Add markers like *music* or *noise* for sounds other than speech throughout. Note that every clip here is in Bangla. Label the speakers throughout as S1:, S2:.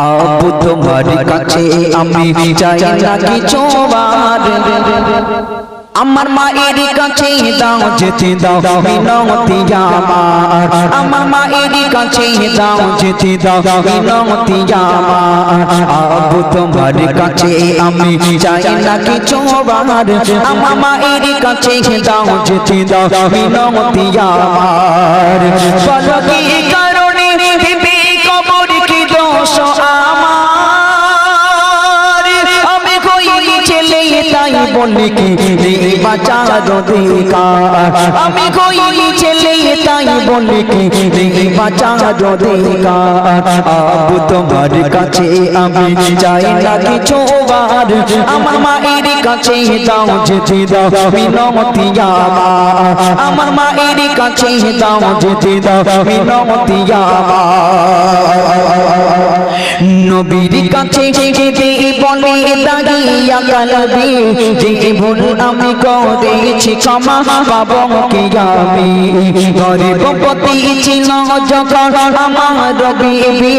S1: আবু তোমার কাছে আমি চাই না কিছু আমার মায়ের কাছে দাও যেতে দাও মিনতি আমার। আমার মায়ের কাছে দাও যেতে দাও মিনতি আমার। আবু তোমার কাছে আমি চাই না কিছু বার আমার মায়ের কাছে দাও যেতে দাও মিনতি আমার। বলো দোষ আমার। আমি কই ছেলে তাই বলি কি? বাঁচার অধিকার। আমি কই ছেলে তাই বলি কি নেই বাঁচার অধিকার আবু তোমার কাছে আমি চাই না কিছু বার আমার মায়ের কাছে দাও যেতে দাও মিনতি আমার। মায়ের কাছে দাও যেতে দাও মিনতি আমার। নবীর কাছে যেতে বলে দাঁড়িয়া কালবি যে ভুল আমি করেছি ক্ষমা, পাবো কি আমি? গরিব পতি ছিল যখন আমার বিবি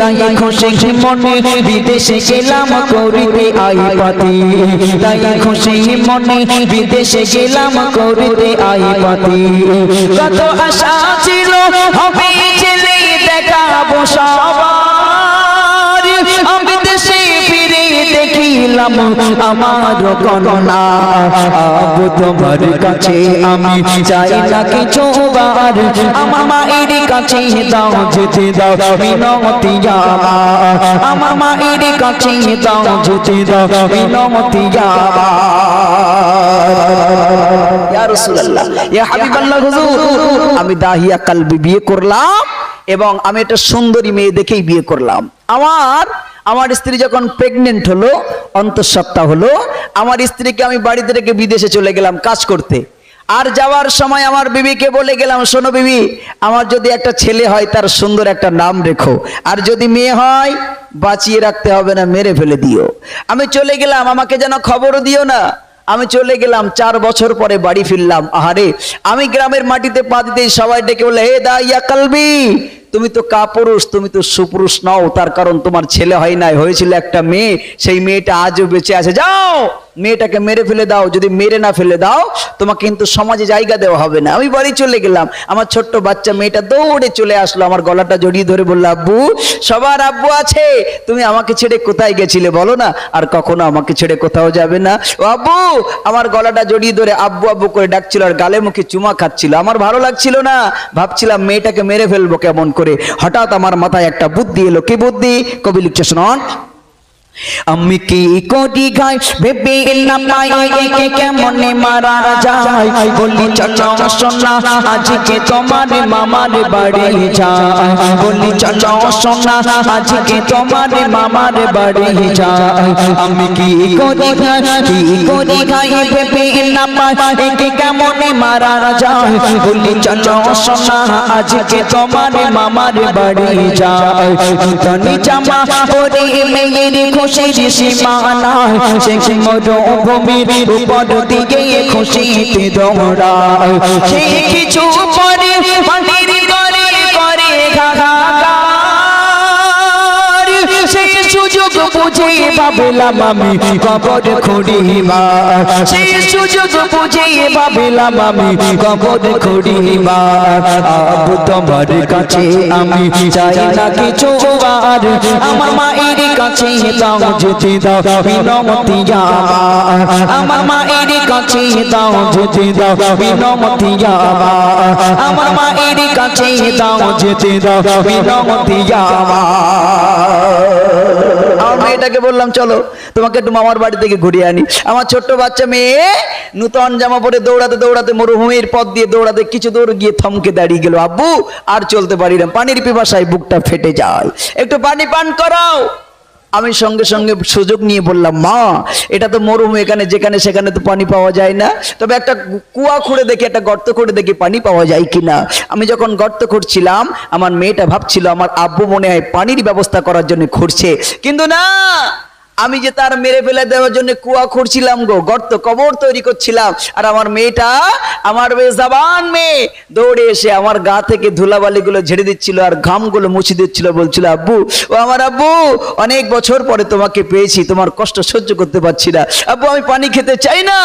S1: তাই খুশি মনে বিদেশে গেলাম করিতে আই পাতি তাই খুশি মনে বিদেশে গেলাম কত আশা ছিল দেখাবো সবার দেখিলাম আমার তোমার কাছে আমি চাই না কিছু বার আমার মায়ের কাছে দাও, যেতে দাও আমার মায়ের কাছে দাও, যেতে দাও আমি দাহিয়া কালবি বিয়ে করলাম এবং আমি একটা সুন্দরী মেয়ে দেখেই বিয়ে করলাম। আমার আমার স্ত্রী যখন প্রেগনেন্ট হলো, অন্তঃসত্ত্বা হলো, আমার স্ত্রীকে আমি বাড়িতে রেখে বিদেশে চলে গেলাম কাজ করতে। আর যাওয়ার সময় আমার বিবিকে বলে গেলাম, শোনো বিবি, আমার যদি একটা ছেলে হয়, তার সুন্দর একটা নাম রেখো। আর যদি মেয়ে হয়, বাঁচিয়ে রাখতে হবে না, মেরে ফেলে দিও। আমি চলে গেলাম, আমাকে যেন খবরও দিও না। আমি চলে গেলাম, চার বছর পরে বাড়ি ফিরলাম। আহারে, আমি গ্রামের মাটিতে পা দিতে সবাই ডেকে বলে হে দা, ইয়া কালবি তুমি তো কাপুরুষ, তুমি তো সুপুরুষ নাও, তার কারণ তোমার ছেলে হয় নাই, হয়েছিল একটা মেয়ে, সেই মেয়েটা আজও বেঁচে আছে। যাও! মেয়েটাকে মেরে ফেলে দাও, যদি মেরে না ফেলে দাও, তোমাকে কিন্তু সমাজে জায়গা দেওয়া হবে না। আমি বাড়ি চলে গেলাম, আমার ছোট্ট বাচ্চা মেয়েটা দৌড়ে চলে আসলো, আমার গলাটা জড়িয়ে ধরে বলল, আব্বু, সবার আব্বু আছে, তুমি আমাকে ছেড়ে কোথায় গেছিলে বলো না? আর কখনো আমাকে ছেড়ে কোথাও যাবে না? ও আব্বু, আমার গলাটা জড়িয়ে ধরে আব্বু আব্বু করে ডাকছিল আর গালে মুখে চুমা খাচ্ছিল। আমার ভালো লাগছিল না, ভাবছিলাম মেয়েটাকে মেরে ফেলব কেমন করে হঠাৎ আমার মাথায় একটা বুদ্ধি এলো। কে বুদ্ধি? কবি লিখছে শোনন। আমি কি করি গাই? ভেবে পাই একে কেমনে মারা যায়? বলি চলো সোনা, আজকে তোমার মামার বাড়ি যায়। বলি চলো সোনা, আজকে তোমার মামার বাড়ি যায়। আমি কি করি গাই? কি করি গাই? ভেবে পাই একে কেমনে মারা যায়? বলি চলো সোনা, আজকে তোমার মামার বাড়ি যায়। জামা পরে মেয়ের খুশির সীমানায় সে মরুভূমির উপর দিকে খুশিতে দৌড়ায়। সে কিছু পরে সুযোগ বুঝে ভাবলাম আমি কবর খুঁড়িবা সে সুযোগ বুঝে ভাবলাম আমি কবর খুঁড়িবা আবু তোমার কাছে আমি চাই না কিছু বার আমার মায়ের কাছে দাও যেতে দাও মিনতি আমার। মায়ের কাছে দাও যেতে দাও মিনতি আমার। মায়ের কাছে দাও যেতে দাও আমার আমার। মেয়েটাকে বললাম, চলো, তোমাকে একটু মামার বাড়ি থেকে ঘুরিয়ে আনি। আমার ছোট্ট বাচ্চা মেয়ে নূতন জামা পরে দৌড়াতে দৌড়াতে মরুভূমির পথ দিয়ে দৌড়াতে কিছু দৌড় গিয়ে থমকে দাঁড়িয়ে গেল। আব্বু, আর চলতে পারি না। পানির পিপাসায় বুকটা ফেটে যায়। একটু পানি পান করাও আমি সঙ্গে সঙ্গে সুযোগ নিয়ে বললাম, মা, এটা তো মরুম এখানে যেখানে সেখানে তো পানি পাওয়া যায় না। তবে একটা কুয়া খুঁড়ে দেখি, একটা গর্ত খুঁড়ে দেখি পানি পাওয়া যায় কিনা? আমি যখন গর্ত খুঁড়ছিলাম, আমার মেয়েটা ভাবছিল, আমার আব্বু মনে হয় পানির ব্যবস্থা করার জন্য খুঁড়ছে। কিন্তু না! আমি যে তার মেরে ফেলে দেওয়ার জন্য কুয়া খুঁড়ছিলাম গো, গর্ত কবর তৈরি করছিলাম। আর আমার মেয়েটা, আমার বেশ জাবান মেয়ে, দৌড়ে এসে আমার গা থেকে ধুলাবালিগুলো ঝেড়ে দিচ্ছিল আর ঘামগুলো মুছে দিচ্ছিল, বলছিল, আব্বু, ও আমার আব্বু, অনেক বছর পরে তোমাকে পেয়েছি, তোমার কষ্ট সহ্য করতে পারছি না। আব্বু, আমি পানি খেতে চাই না।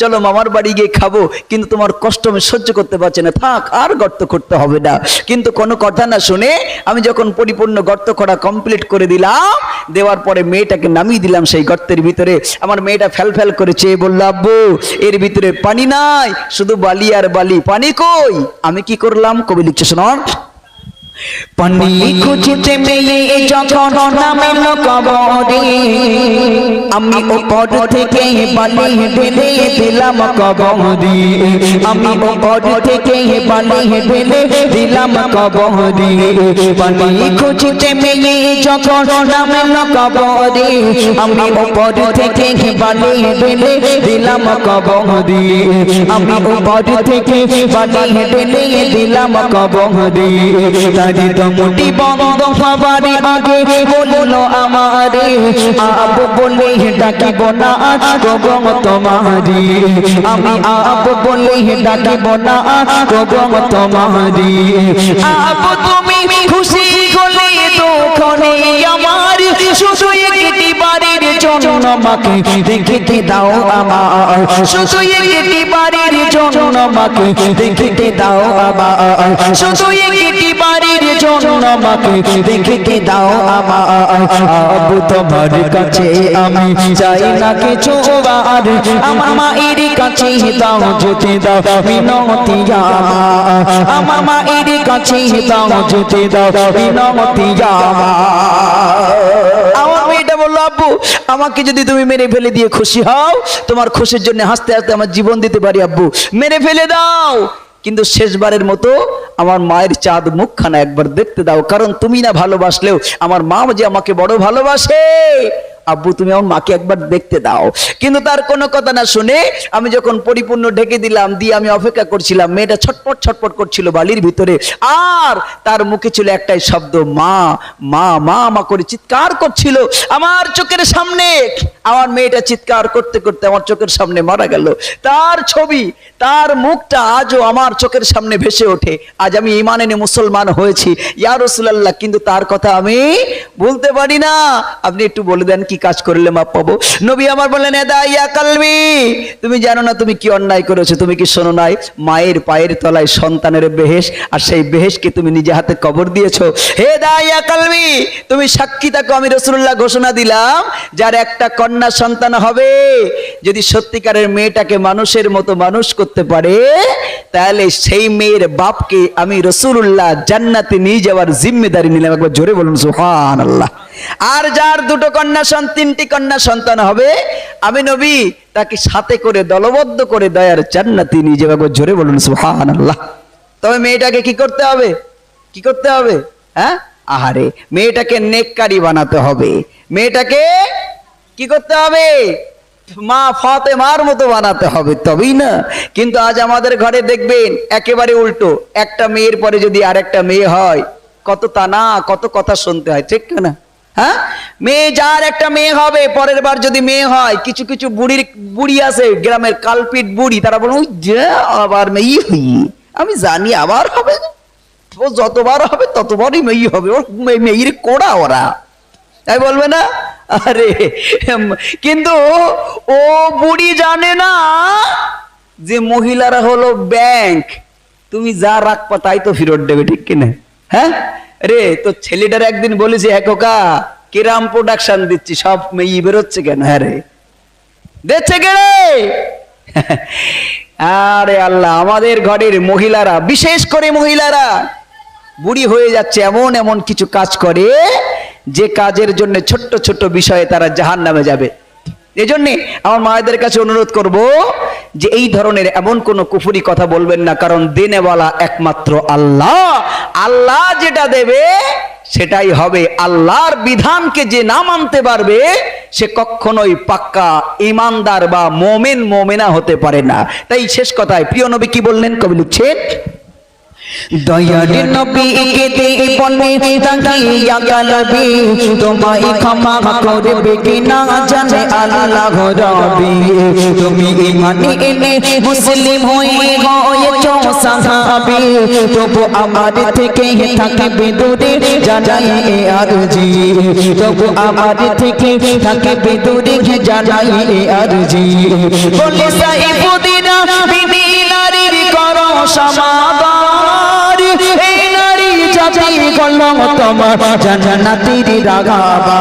S1: চলো মামার বাড়ি গিয়ে খাব, কিন্তু তোমার কষ্ট আমি সহ্য করতে পারছি না। থাক, আর গর্ত করতে হবে না। কিন্তু কোনো কথা না শুনে আমি যখন পরিপূর্ণ গর্ত করা কমপ্লিট করে দিলাম, দেওয়ার পরে মেয়েটাকে নামিয়ে দিলাম সেই গর্তের ভিতরে। আমার মেয়েটা ফেল ফেল করে চেয়ে বলল, আব্বু, এর ভিতরে পানি নাই, শুধু বালি আর বালি। পানি কই? আমি কি করলাম? কবি লিখছে শোনান
S2: পানি খুঁজতে মেয়ে যখন নামেল কবরে। আমি ওপর থেকে বালি ঢেলে দিলাম কবরে। আমি ওপর থেকে বালি ঢেলে দিলাম কবরে। পানি খুঁজতে মেয়ে যখন নামেল কবরে। আমি ওপর থেকে বালি ঢেলে দিলাম কবরে। আমি ওপর থেকে বালি ঢেলে দিলাম কবরে। তারি মুটি বন্ধ হবার আগে বলল আমারে আপ বলে ডাকিব না গগম তোমারি। আমি আপ বলে তোমারি। আপ তুমি খুশি হলে আমার, শুধু একটি জন্য আমাকে দেখিতে দাও আমার। শুধু একটি বাড়ির জন্য আমাকে দেখিতে দাও আমার। শুধু একটি বাড়ির জন্য আমাকে দেখিতে দাও আমার। আবু তোমার কাছে আমি চাই না কিছু আর। আমার মায়ের কাছে দাও, যেতে দাও মিনতি আমার। মায়ের কাছে দাও, যেতে দাও মিনতি
S1: আমার। মেয়েটা বলল, আব্বু, আমাকে যদি তুমি মেরে ফেলে দিয়ে খুশি হও, তোমার খুশির জন্য হাসতে হাসতে আমার জীবন দিতে পারি, আব্বু। মেরে ফেলে দাও। কিন্তু শেষবারের মতো আমার মায়ের চাঁদ মুখখানা একবার দেখতে দাও, কারণ তুমি না ভালোবাসলেও আমার মা যে আমাকে বড় ভালোবাসে। আব্বু, তুমি আমার মাকে একবার দেখতে দাও। কিন্তু তার কোনো কথা না শুনে আমি যখন পরিপূর্ণ ঢেকে দিলাম, দিয়ে আমি অপেক্ষা করছিলাম, মেয়েটা ছটপট ছটপট করছিল বালির ভিতরে। আর তার মুখে ছিল একটাই শব্দ, মা মা মা মা করে চিৎকার করছিল। আমার চোখের সামনে, আমার মেয়েটা চিৎকার করতে করতে আমার চোখের সামনে মারা গেল। তার ছবি, তার মুখটা আজও আমার চোখের সামনে ভেসে ওঠে। আজ আমি ইমান এনে মুসলমান হয়েছি। ইয়া রসুলাল্লাহ, কিন্তু তার কথা আমি বলতে পারি না। আপনি একটু বলে দেন কি কাজ করলে মাপ পাবো। নবী আমার বললেন এদা ইয়া কালবি, তুমি জানো না তুমি কি অন্যায় করেছ, তুমি কি শোনো নাই? মায়ের পায়ের তলায় সন্তানের বেহেস আর সেই বেহেসকে তুমি নিজে হাতে কবর দিয়েছ। হে দা ইয়া কালবি, তুমি সাক্ষী থাকো, আমি রসুল্লাহ ঘোষণা দিলাম, যার একটা কন্যা সন্তান হবে, যদি সত্যিকারের মেয়েটাকে মানুষের মতো মানুষ করতে পারে, তাহলে সেই মেয়ের বাপকে আমি রসুল্লাহ জান্নাতে নিয়ে যাওয়ার জিম্মেদারি নিলাম। একবার জোরে বলুন সুহান আল্লাহ আর যার দুটো কন্যা সন্তান, তিনটি কন্যা সন্তান হবে, আমি নবী তাকে সাথে করে, দলবদ্ধ করে দয়ার জান্নাতে যাব। একবার জোরে বলুন সুহান আল্লাহ তবে মেয়েটাকে কি করতে হবে? কি করতে হবে? হ্যাঁ? আহারে, মেয়েটাকে নেককারি বানাতে হবে। মেয়েটাকে কি করতে হবে? মা ফাতেমার মতো বানাতে হবে, তবেই না? কিন্তু আজ আমাদের ঘরে দেখবেন, একেবারে উল্টো। একটা মেয়ের পরে যদি আরেকটা মেয়ে হয়, কত তানা, কত কথা শুনতে হয়, ঠিক না? হ্যাঁ? মেয়ে, যার একটা মেয়ে হবে, পরের বার যদি মেয়ে হয়, কিছু কিছু বুড়ির, বুড়ি আছে, গ্রামের কালপিট বুড়ি, তারা বলে আবার মেয়ে আমি জানি আবার হবে ও যতবার হবে, ততবারই মেয়ে হবে। ওর মেয়ের কোড়া ওরা। তাই বলবে না? আরে কিন্তু ও বুড়ি জানে না যে মহিলারা হলো ব্যাংক। তুমি যা রাখবা, তাই তো ফেরত দেবে, ঠিক কিনা? হ্যাঁ? রে তো ছেলেটার একদিন বলেছে এককা কিরাম প্রোডাকশন দিচ্ছি, সব মেয়ে বেরোচ্ছে কেন? হ্যাঁ রে। দেখছে কে রে? *laughs* আরে আল্লাহ, আমাদের ঘরের মহিলারা, বিশেষ করে মহিলারা, বুড়ি হয়ে যাচ্ছে, এমন এমন কিছু কাজ করে, যে কাজের জন্য ছোট্ট ছোট্ট বিষয়ে তারা জাহান নামে যাবে। এজন্যে আমার মায়েদের কাছে অনুরোধ করব যে এই ধরনের এমন কোন কুফুরি কথা বলবেন না, কারণ দেনেওয়ালা একমাত্র আল্লাহ। আল্লাহ যেটা দেবে, সেটাই হবে। আল্লাহর বিধানকে যে না মানতে পারবে, সে কখনোই পাক্কা ইমানদার বা মোমেন, মোমেনা হতে পারে না। তাই শেষ কথায়, প্রিয় নবী কি বললেন? কবি লিখছেন দয়ার নবীকে দে বলে তাকিয়া কালবি, তোমায় ক্ষমা করবে কি না জানে আল্লাহ রবি। তুমি ইমানে এনে মুসলিম হয়ে হয়েছো সাহাবি, তবু আমার থেকে থাকবে দূরে জানাই এ আরজি। তবু আমার থেকে থাকবে দূরে জানাই এ আরজি। বলে সাইফুদ্দিনা বিবি নারীর করো এই জাতি কলম তোমার জান্নাতের রাগাবা।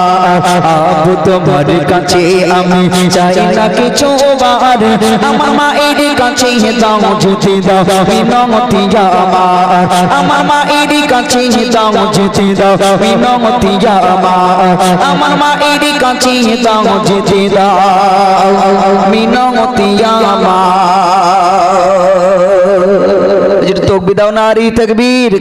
S1: তোমার কাছে আমি চাই না কিছু বার আমার কাছে দাও দাও বিনমতি আমার। কাছে দাও দাও বিনমতি আমার। কাছে দাও দাও আমার।
S3: তকবি দাও নারী তকবীর।